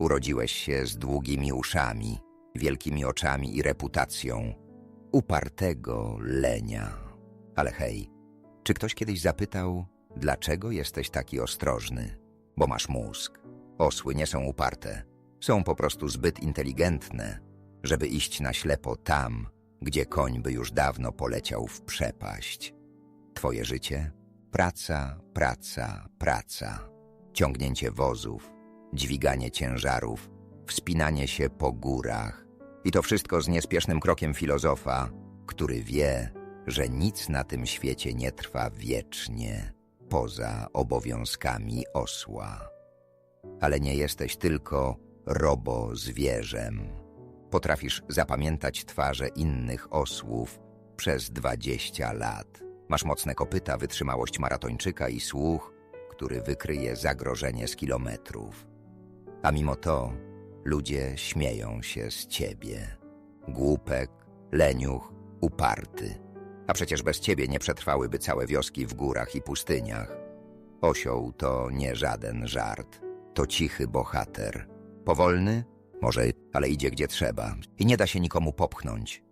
Urodziłeś się z długimi uszami, wielkimi oczami i reputacją upartego lenia. Ale hej, czy ktoś kiedyś zapytał, dlaczego jesteś taki ostrożny? Bo masz mózg. Osły nie są uparte. Są po prostu zbyt inteligentne, żeby iść na ślepo tam, gdzie koń by już dawno poleciał w przepaść. Twoje życie? Praca, praca, praca. Ciągnięcie wozów, dźwiganie ciężarów, wspinanie się po górach. I to wszystko z niespiesznym krokiem filozofa, który wie, że nic na tym świecie nie trwa wiecznie, poza obowiązkami osła. Ale nie jesteś tylko robo-zwierzem. Potrafisz zapamiętać twarze innych osłów przez dwadzieścia lat. Masz mocne kopyta, wytrzymałość maratończyka i słuch, który wykryje zagrożenie z kilometrów. A mimo to ludzie śmieją się z ciebie. Głupek, leniuch, uparty. A przecież bez ciebie nie przetrwałyby całe wioski w górach i pustyniach. Osioł to nie żaden żart. To cichy bohater. Powolny? Może, ale idzie gdzie trzeba. I nie da się nikomu popchnąć.